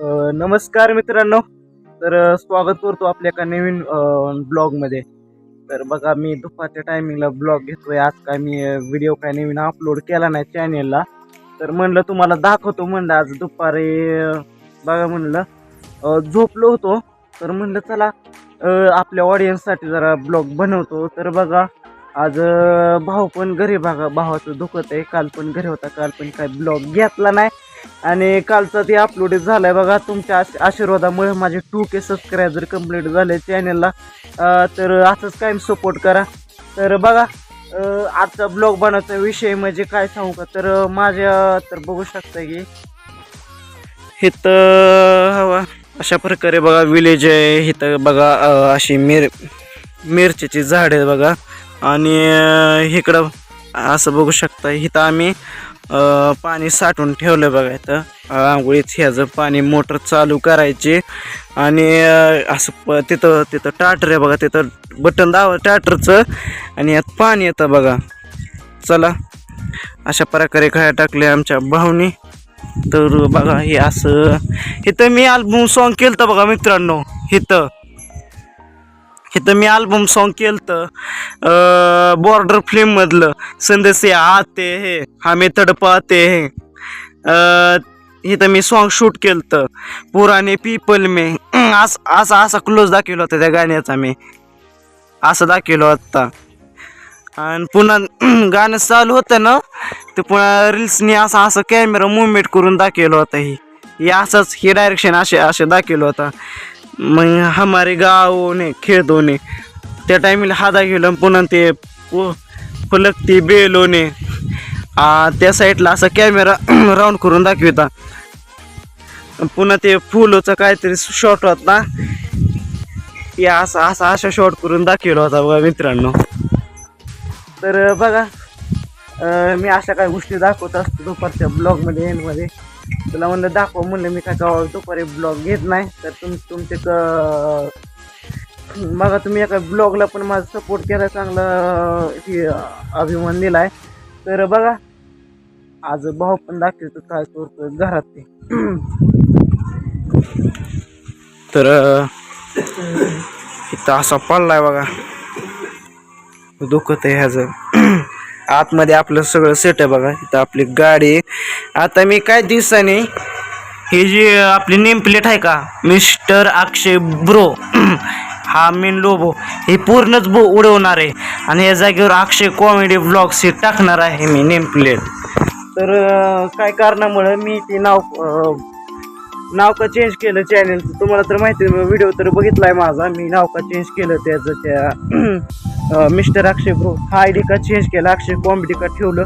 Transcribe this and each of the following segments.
नमस्कार मित्रांनो. तर स्वागत करतो आपल्या एका नवीन ब्लॉगमध्ये. तर बघा मी दुपारच्या टायमिंगला ब्लॉग घेतोय. आज काय मी व्हिडिओ काय नवीन अपलोड केला नाही चॅनेलला तर म्हणलं तुम्हाला दाखवतो म्हणलं आज दुपारी बघा म्हणलं झोपलो होतो. तर म्हणलं चला आपल्या ऑडियन्ससाठी जरा ब्लॉग बनवतो. तर बघा आज भाऊ पण घरी बघा भावाचं दुखत आहे. काल पण घरी होता काल पण काय ब्लॉग घेतला नाही. आणि कालचा ते अपलोड झालाय बघा तुमच्या आशीर्वादामुळे माझे टू के सबस्क्रायबर कंप्लीट झाले चॅनलला तर असंच कायम सपोर्ट करा. तर बघा आजचा ब्लॉग बनवचा विषय म्हणजे काय सांगू का? तर माझ्या तर बघू शकता की इथं हवा अशा प्रकारे बघा विलेज आहे इथं बघा अशी मिर मिरचीची झाड आहे बघा. आणि इकडं असं बघू शकता इथं आम्ही पाणी साठवून ठेवलं बघा इथं. आंघोळीत ह्याचं पाणी मोटर चालू करायची आणि असं प तिथं तिथं टाटर आहे बघा तिथं बटन दावा टाटरचं आणि यात पाणी येतं बघा. चला अशा प्रकारे खाया टाकले आमच्या भाऊनी. तर बघा हे असं इथं मी अल्बम सॉन्ग केलं तर बघा मित्रांनो इथं. इथं मी अल्बम सॉन्ग केलं तर बॉर्डर फिल्ममधलं संदेश आते हे हमें तडपाते हे. इथं मी सॉन्ग शूट केलं तर पुराने पीपल मे. असं असं असा क्लोज दाखवलं होतं त्या गाण्याचा मी. असं दाखवलं होता. आणि पुन्हा गाणं चालू होतं ना ते पुन्हा रील्सनी असं असं कॅमेरा मुवमेंट करून दाखवलं होतं ही. हे असंच हे डायरेक्शन असे असे दाखवलं होतं. मग हमारे गाव ने खेळदोने त्या टायमिला हादा घेऊन पुन्हा ते पु- फलकती बेलोने त्या साईडला असा कॅमेरा राऊंड करून दाखविता. पुन्हा ते फुलोचा काहीतरी शॉट होता या असं असं अशा शॉट करून दाखवला होता बघा मित्रांनो. तर बघा मी अशा काही गोष्टी दाखवत असतो दुपारच्या ब्लॉगमध्ये एंडमध्ये तुला म्हणलं दाखव म्हणलं मी काय गावाला दुपारी ब्लॉग घेत नाही तर तुम तुमचे मग बघा तुम्ही एका ब्लॉगला पण माझा सपोर्ट केला चांगला हे अभिमान दिलाय. तर बघा आज भाऊ पण दाखवतो काय करतो घरात ते. तर इथं असा पडलाय बघा. दुखत आहे ह्याचं. आतमध्ये आपलं सगळं सेट आहे बघा. इथं आपली गाडी आता मी काय दिवसाने ही जी आपली नेम प्लेट आहे का? Mister Akshay bro. हा मेन लोबो. हे पूर्णच बो उडवणार आहे. आणि या जागेवर अक्षय कॉमेडी ब्लॉग्स हे टाकणार आहे मी नेम प्लेट तर काय कारणामुळं मी ते नाव नाव का चेंज केलं चॅनलचं तुम्हाला तर माहिती आहे व्हिडिओ तर बघितलाय माझा. मी नाव का चेंज केलं त्याचं त्या मिस्टर अक्षय ब्रो हा आय डी का चेंज केला? अक्षय कॉमेडी का ठेवलं?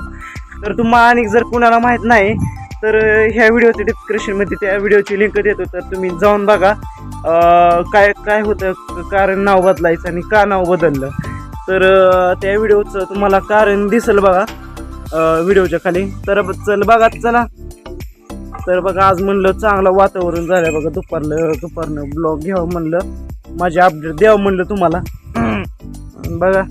तर तुम्हाला आणि जर कुणाला माहीत नाही तर ह्या व्हिडिओच्या डिस्क्रिप्शनमध्ये त्या व्हिडिओची लिंक देतो. तर तुम्ही जाऊन बघा काय काय होतं कारण नाव बदलायचं आणि का नाव बदललं. तर त्या व्हिडिओचं तुम्हाला कारण दिसेल बघा व्हिडिओच्या खाली. तर ब- चल बघा चला. तर बघा आज म्हणलं चांगलं वातावरण झालं बघा दुपारलं दुपारनं ब्लॉग घ्यावं म्हणलं. माझे अपडेट द्यावं म्हणलं तुम्हाला. बघा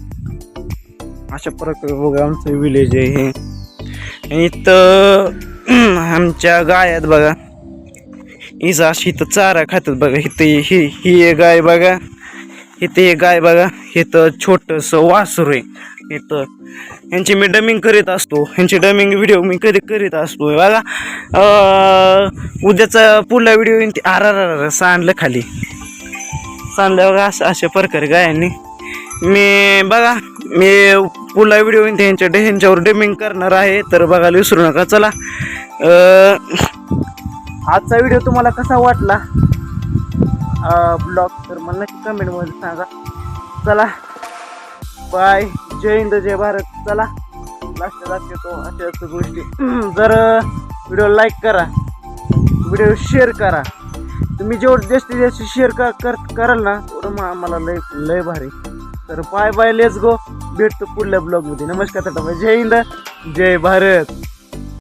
अशा प्रकारे बघा आमचं विलेज आहे हे. इथं आमच्या गायात बघा इजा अशी इथं चारा खातात बघा इथं ही ही एक गाय बघा इथं एक गाय बघा इथं छोटंसं वासरू आहे. इथं. ह्यांची मी डमिंग करीत असतो. ह्यांची डमिंग व्हिडिओ मी कधी करीत असतो बघा उद्याचा पुढला व्हिडिओ येईन ते आर आर आर सांडलं खाली. सांडलं बघा असं अशा प्रकारे गायांनी. मी बघा मी पुढला व्हिडिओ येईन ते ह्यांच्या ह्यांच्यावर डेमिंग करणार आहे. तर बघायला विसरू नका. चला आजचा व्हिडिओ तुम्हाला कसा वाटला? ब्लॉग तर मला नक्की कमेंटमध्ये सांगा. चला बाय जय हिंद जय भारत. चला लास्ट दाखवतो अशा अशा गोष्टी. जर व्हिडिओ लाईक करा व्हिडिओ शेअर करा. तुम्ही जेवढं जास्तीत जास्त शेअर का कर कराल ना तेवढं मग आम्हाला लय लय भारी. तर बाय बाय लेस गो भेटतो पुढल्या ब्लॉगमध्ये नमस्कार टाटा जय हिंद जय भारत.